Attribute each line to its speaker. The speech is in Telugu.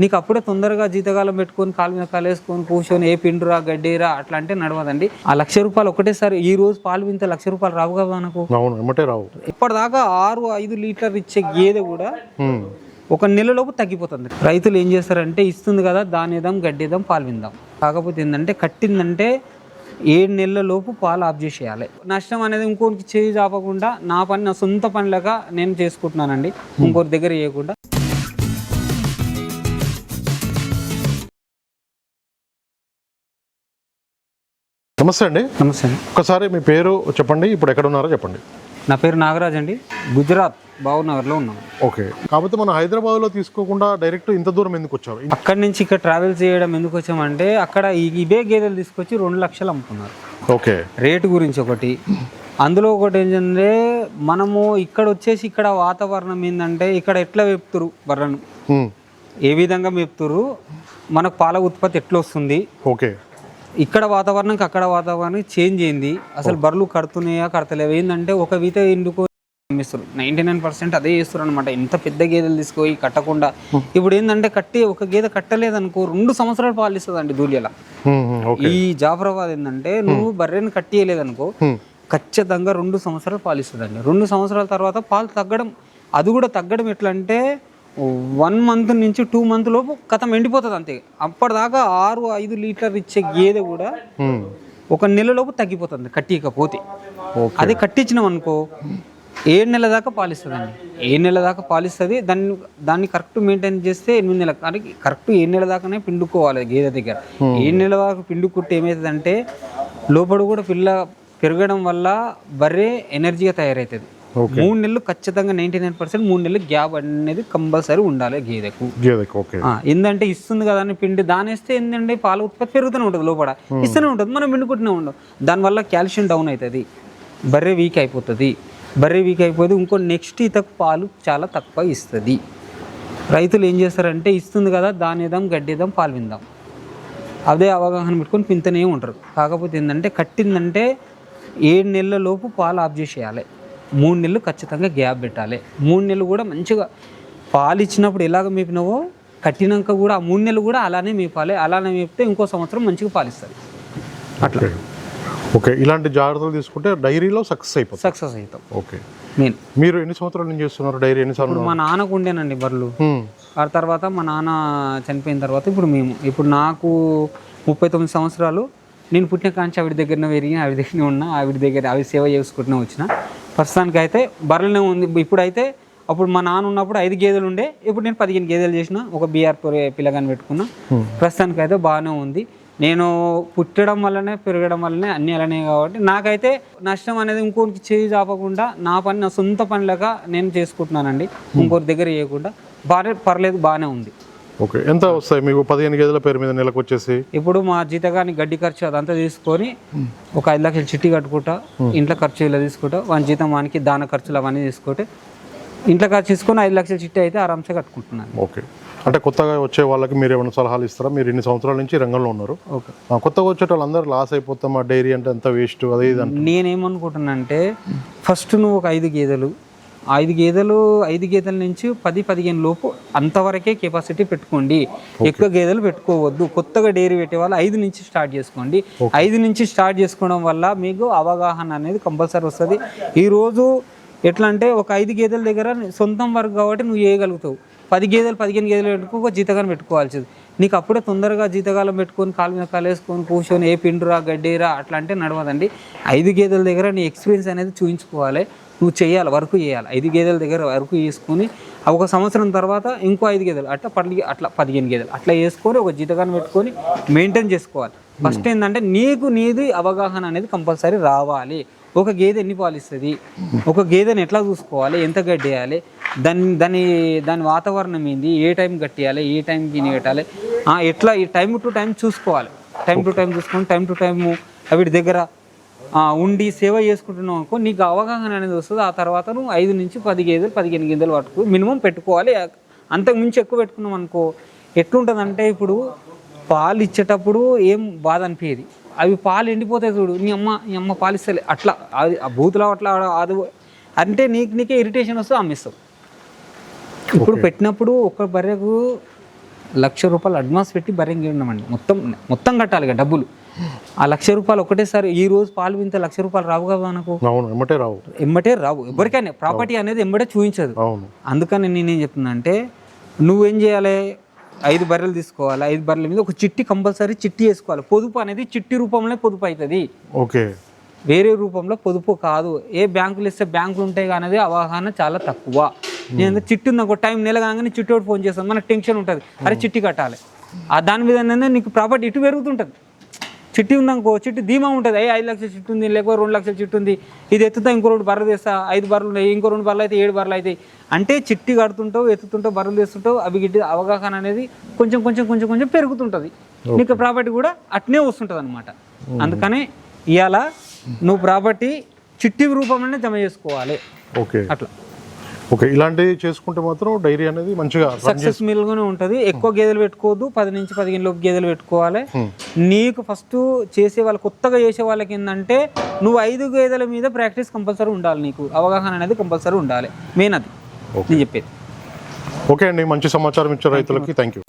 Speaker 1: నీకు అప్పుడే తొందరగా జీతకాలం పెట్టుకొని కాలు మీద కాలు వేసుకొని కూర్చొని ఏ పిండురా గడ్డేరా అట్లా అంటే నడవదండి. ఆ లక్ష రూపాయలు ఒకటేసారి ఈ రోజు పాలు వింత లక్ష రూపాయలు రావు కదా మనకు?
Speaker 2: ఎమ్మటే రావు.
Speaker 1: ఇప్పటిదాకా ఆరు ఐదు లీటర్ ఇచ్చే గేదె కూడా. ఒక నెలలోపు తగ్గిపోతుంది. రైతులు ఏం చేస్తారంటే ఇస్తుంది కదా దానేదాం గడ్డేదాం పాలు విందాం. కాకపోతే ఏంటంటే కట్టిందంటే ఏడు నెలల లోపు పాలు ఆఫ్ చేసేయాలి. నష్టం అనేది ఇంకోరికి చేయి చాపకుండా నా పని నా సొంత పనిలాగా నేను చేసుకుంటున్నానండి. ఇంకోరి దగ్గర చేయకుండా.
Speaker 2: నమస్తే అండి.
Speaker 1: నమస్తే అండి.
Speaker 2: ఒకసారి మీ పేరు చెప్పండి ఇప్పుడు ఎక్కడ ఉన్నారో చెప్పండి.
Speaker 1: నా పేరు నాగరాజ్ అండి. గుజరాత్ భావనగర్లో ఉన్నాను
Speaker 2: ఓకే. కాకపోతే మనం హైదరాబాద్లో తీసుకోకుండా డైరెక్ట్ ఇంత దూరం ఎందుకు వచ్చారు?
Speaker 1: అక్కడి నుంచి ఇక్కడ ట్రావెల్ చేయడం ఎందుకు వచ్చామంటే అక్కడ ఈ- ఇవే గేదెలు తీసుకొచ్చి రెండు లక్షలు అమ్ముకున్నారు.
Speaker 2: ఓకే.
Speaker 1: రేటు గురించి ఒకటి. అందులో ఒకటి ఏంటంటే మనము ఇక్కడ వచ్చేసి ఇక్కడ వాతావరణం ఏంటంటే ఇక్కడ ఎట్లా వేపుతురు బర్రెను. ఏ విధంగా మేపుతురు? మనకు పాల ఉత్పత్తి ఎట్లా వస్తుంది?
Speaker 2: ఓకే.
Speaker 1: ఇక్కడ వాతావరణంకి అక్కడ వాతావరణం చేంజ్ అయింది. అసలు బర్రెలు కడుతున్నాయా కడతలేవు? ఏంటంటే ఒక వీత ఎండుకో అమ్మిస్తారు నైంటీ నైన్ పర్సెంట్ అదే చేస్తారు అనమాట ఇంత పెద్ద గేదెలు తీసుకొని కట్టకుండా ఇప్పుడు ఏంటంటే కట్టి ఒక గేదె కట్టలేదనుకో రెండు సంవత్సరాలు పాలు ఇస్తుంది అండి దూలియలా ఈ జాఫరాబాద్ ఏంటంటే నువ్వు బర్రెని కట్టియలేదనుకో. ఖచ్చితంగా రెండు సంవత్సరాలు పాలు ఇస్తుందండి రెండు సంవత్సరాల తర్వాత పాలు తగ్గడం అది కూడా తగ్గడం ఎట్లా అంటే వన్ మంత్ నుంచి టూ మంత్ లోపు కథం ఎండిపోతుంది అంతే. అప్పటిదాకా ఆరు ఐదు లీటర్ ఇచ్చే గేదె కూడా. ఒక నెలలోపు తగ్గిపోతుంది కట్టియకపోతే.
Speaker 2: ఓకే.
Speaker 1: అది కట్టించినాం అనుకో ఏడు నెలల దాకా పాలిస్తుందండి. ఏడు నెలల దాకా పాలిస్తుంది దాన్ని దాన్ని కరెక్ట్ మెయింటైన్ చేస్తే ఎనిమిది నెలల కానీ కరెక్ట్ ఏడు నెలల దాకానే పిండుకోవాలి గేదె దగ్గర. ఏడు నెలల దాకా పిండుకుంటే ఏమవుతుందంటే లోపల కూడా పిల్ల పెరగడం వల్ల బర్రె ఎనర్జీగా తయారవుతుంది మూడు నెలలు ఖచ్చితంగా నైంటీ నైన్ పర్సెంట్ మూడు నెలలు గ్యాప్ అనేది కంపల్సరీ ఉండాలి గేదెకు.
Speaker 2: గేదెకి ఓకే.
Speaker 1: ఆ, ఏందంటే ఇస్తుంది కదా అని పిండి దాని వేస్తే ఏంటంటే పాల ఉత్పత్తి పెరుగుతూనే ఉంటుంది లోపల. ఇస్తూనే ఉంటుంది మనం పిండుకుంటూనే ఉండం. దానివల్ల కాల్షియం డౌన్ అవుతుంది బర్రె వీక్ అయిపోతుంది. బర్రె వీక్ అయిపోతే ఇంకో నెక్స్ట్ ఇతకు పాలు చాలా తక్కువ ఇస్తుంది. రైతులు ఏం చేస్తారంటే ఇస్తుంది కదా దానేదాం గడ్డేదాం పాలు విందాం. అదే అవగాహన పెట్టుకొని పింతనే ఉంటారు. కాకపోతే ఏంటంటే కట్టిందంటే ఏడు నెలల లోపు పాలు ఆఫ్ చేసేయాలి. మూడు నెలలు ఖచ్చితంగా గ్యాప్ పెట్టాలి. మూడు నెలలు కూడా మంచిగా పాలు ఇచ్చినప్పుడు ఎలాగ మేపినావో కట్టినాక కూడా ఆ మూడు నెలలు కూడా అలానే మేపాలి. అలానే మేపితే ఇంకో సంవత్సరం మంచిగా పాలిస్తుంది అట్లా.
Speaker 2: ఓకే. ఇలాంటి జాగ్రత్తలు తీసుకుంటే డైరీలో సక్సెస్ అయిపోతుంది
Speaker 1: సక్సెస్ అవుతాం.
Speaker 2: ఓకే.
Speaker 1: మెయిన్.
Speaker 2: మీరు ఎన్ని సంవత్సరాల నుంచి చేస్తున్నారు డైరీ? ఎన్నిసార్లు
Speaker 1: ఇప్పుడు మా నాన్నకు ఉండేనండి బర్రెలు. ఆ తర్వాత మా నాన్న చనిపోయిన తర్వాత ఇప్పుడు మేము ఇప్పుడు నాకు ముప్పై తొమ్మిది సంవత్సరాలు. నేను పుట్టిన కాంచి ఆవిడ దగ్గరనే పెరిగి ఆవిడ దగ్గరనే ఉన్నా ఆవిడ దగ్గర ఆవిడ సేవ చేసుకుంటూనే వచ్చిన. ప్రస్తుతానికి అయితే బర్రెలనే ఉంది. ఇప్పుడైతే అప్పుడు మా నాన్న ఉన్నప్పుడు ఐదు గేదెలు ఉండే. ఇప్పుడు నేను పదిహేను గేదెలు చేసిన. ఒక బీఆర్ పిల్లగాని పెట్టుకున్నా. ప్రస్తుతానికి అయితే బాగానే ఉంది. నేను పుట్టడం వల్లనే పెరగడం వల్లనే అన్ని అలానే కాబట్టి నాకైతే నష్టం అనేది ఇంకోరికి చేయి చాపకుండా నా పని నా సొంత పనిలాగా నేను చేసుకుంటున్నానండి. ఇంకోరి దగ్గర చేయకుండా. బాగా పర్లేదు బాగానే ఉంది.
Speaker 2: ఓకే. ఎంత వస్తాయి మీకు? పదిహేను గేదెల పేరు మీద నెలకు వచ్చేసి?
Speaker 1: ఇప్పుడు మా జీతగాని గడ్డి ఖర్చు అదంతా తీసుకొని ఒక ఐదు లక్షలు చిట్టి కట్టుకుంటా ఇంట్లో ఖర్చు ఇలా తీసుకుంటా వాని జీతం వానికి దాన ఖర్చులు అవన్నీ తీసుకుంటే ఇంట్లో ఖర్చు తీసుకొని ఐదు లక్షల చిట్టి అయితే ఆరామ్సే కట్టుకుంటున్నాను.
Speaker 2: ఓకే. అంటే కొత్తగా వచ్చే వాళ్ళకి మీరు ఏమైనా సలహాలు ఇస్తారా? మీరు ఇన్ని సంవత్సరాల నుంచి రంగంలో ఉన్నారు.
Speaker 1: ఓకే.
Speaker 2: కొత్తగా వచ్చే వాళ్ళందరూ లాస్ అయిపోతాం ఆ డైరీ అంటే ఎంత వేస్ట్? అదే ఇది అంటే
Speaker 1: నేనేమనుకుంటున్నానంటే ఫస్ట్ నువ్వు ఒక ఐదు గేదెలు ఐదు గేదెలు ఐదు గేదెల నుంచి పది పదిహేను లోపు అంతవరకే కెపాసిటీ పెట్టుకోండి. ఎక్కువ గేదెలు పెట్టుకోవద్దు. కొత్తగా డైరీ పెట్టే వాళ్ళు ఐదు నుంచి స్టార్ట్ చేసుకోండి. ఐదు నుంచి స్టార్ట్ చేసుకోవడం వల్ల మీకు అవగాహన అనేది కంపల్సరీ వస్తుంది. ఈరోజు ఎట్లా అంటే ఒక ఐదు గేదెల దగ్గర సొంతం వరకు కాబట్టి నువ్వు చేయగలుగుతావు. పది గేదెలు పదిహేను గేదెలు పెట్టుకో ఒక జీతగానం పెట్టుకోవాల్సింది. నీకు అప్పుడే తొందరగా జీతకాలం పెట్టుకొని కాలు మీద కాలు వేసుకొని కూర్చొని ఏ పిండురా గడ్డేరా అట్లా అంటే నడవదండి. ఐదు గేదెల దగ్గర నీ ఎక్స్పీరియన్స్ అనేది చూపించుకోవాలి నువ్వు చేయాలి వర్క్ చేయాలి. ఐదు గేదెల దగ్గర వర్క్ చేసుకొని ఒక సంవత్సరం తర్వాత ఇంకో ఐదు గేదెలు అట్లా పది అట్లా పదిహేను గేదెలు అట్లా వేసుకొని ఒక జీతగానం పెట్టుకొని మెయింటైన్ చేసుకోవాలి. ఫస్ట్ ఏంటంటే నీకు నీది అవగాహన అనేది కంపల్సరీ రావాలి. ఒక గేదె ఎన్ని పాలు ఇస్తుంది ఒక గేదెని ఎట్లా చూసుకోవాలి? ఎంత గడ్డేయాలి? దాని దాని దాని వాతావరణం ఏంది? ఏ టైం కట్టేయాలి ఏ టైంకి పెట్టాలి ఎట్లా ఈ టైం టు టైం చూసుకోవాలి. టైం టు టైం చూసుకొని టైం టు టైం వీటి దగ్గర ఉండి సేవ చేసుకుంటున్నావు అనుకో నీకు అవగాహన అనేది వస్తుంది. ఆ తర్వాత నువ్వు ఐదు నుంచి పది గేదెలు పదిహేను గేదెలు పట్టుకో. మినిమం పెట్టుకోవాలి. అంతకు మించి ఎక్కువ పెట్టుకున్నాం అనుకో ఎట్లుంటుందంటే ఇప్పుడు పాలు ఇచ్చేటప్పుడు ఏం బాధ అనిపించేది అవి పాలు ఎండిపోతాయి చూడు. నీ అమ్మ నీ అమ్మ పాలిస్తలే. అట్లా అది ఆ బూతులో అట్లా అది అంటే నీకు నీకే ఇరిటేషన్ వస్తే అమ్మిస్తావు. ఇప్పుడు పెట్టినప్పుడు ఒక బర్రెకు లక్ష రూపాయలు అడ్వాన్స్ పెట్టి బర్రెని ఉన్నామండి మొత్తం మొత్తం కట్టాలి ఇక డబ్బులు. ఆ లక్ష రూపాయలు ఒకటేసారి ఈ రోజు పాలు వింత లక్ష రూపాయలు రావు కదా మనకు?
Speaker 2: అవును ఎమ్మటే రావు.
Speaker 1: ఎమ్మటే రావు. ఎవరికైనా ప్రాపర్టీ అనేది ఎమ్మటే చూపించదు.
Speaker 2: అవును.
Speaker 1: అందుకని నేనేం చెప్తున్నా అంటే నువ్వేం చేయాలి? ఐదు బర్రెలు తీసుకోవాలి. ఐదు బర్రెల మీద ఒక చిట్టి కంపల్సరీ చిట్టి వేసుకోవాలి. పొదుపు అనేది చిట్టి రూపంలో పొదుపు అవుతుంది
Speaker 2: ఓకే.
Speaker 1: వేరే రూపంలో పొదుపు కాదు. ఏ బ్యాంకులు ఇస్తే బ్యాంకులు ఉంటాయి అనేది అవగాహన చాలా తక్కువ. నేను చిట్టి ఉంది ఒక టైం నెల కాగానే చిట్టి ఫోన్ చేస్తాను. మనకు టెన్షన్ ఉంటుంది. అరే చిట్టి కట్టాలి. ఆ దాని మీద నీకు ప్రాపర్టీ ఇటు పెరుగుతుంటుంది. చిట్టి ఉందనుకో చిట్టి ధీమా ఉంటుంది. అయ్యి ఐదు లక్షల చిట్టు ఉంది లేకపోతే రెండు లక్షల చిట్టు ఉంది. ఇది ఎత్తుతా ఇంకో రెండు బర్రెలు తెస్తా. ఐదు బర్రెలు ఉన్నాయి ఇంకో రెండు బర్రెలు అయితే ఏడు బర్రెలు అవుతాయి అంటే చిట్టి కడుతుంటావు ఎత్తుతుంటావు బర్రెలు తెస్తుంటావు అవి గిట్టి అవగాహన అనేది కొంచెం కొంచెం కొంచెం కొంచెం పెరుగుతుంటుంది. నీకు ప్రాపర్టీ కూడా అట్నే వస్తుంటుంది అనమాట అందుకని ఇవాళ నువ్వు ప్రాపర్టీ చిట్టి రూపంలోనే జమ చేసుకోవాలి.
Speaker 2: ఓకే.
Speaker 1: అట్లా.
Speaker 2: ఓకే ఇలాంటివి చేసుకుంటే మాత్రం డైరీ అనేది మంచిగా
Speaker 1: సక్సెస్ గానే ఉంటుంది. ఎక్కువ గేదెలు పెట్టుకోవద్దు. పది నుంచి పదిహేను లోపు గేదెలు పెట్టుకోవాలి. నీకు ఫస్ట్ చేసే వాళ్ళు కొత్తగా చేసే వాళ్ళకి ఏంటంటే నువ్వు ఐదు గేదెల మీద ప్రాక్టీస్ కంపల్సరీ ఉండాలి నీకు. అవగాహన అనేది కంపల్సరీ ఉండాలి. మెయిన్ అది. నేను చెప్పేది.
Speaker 2: ఓకే అండి. మంచి సమాచారం ఇచ్చారు రైతులకి. Thank you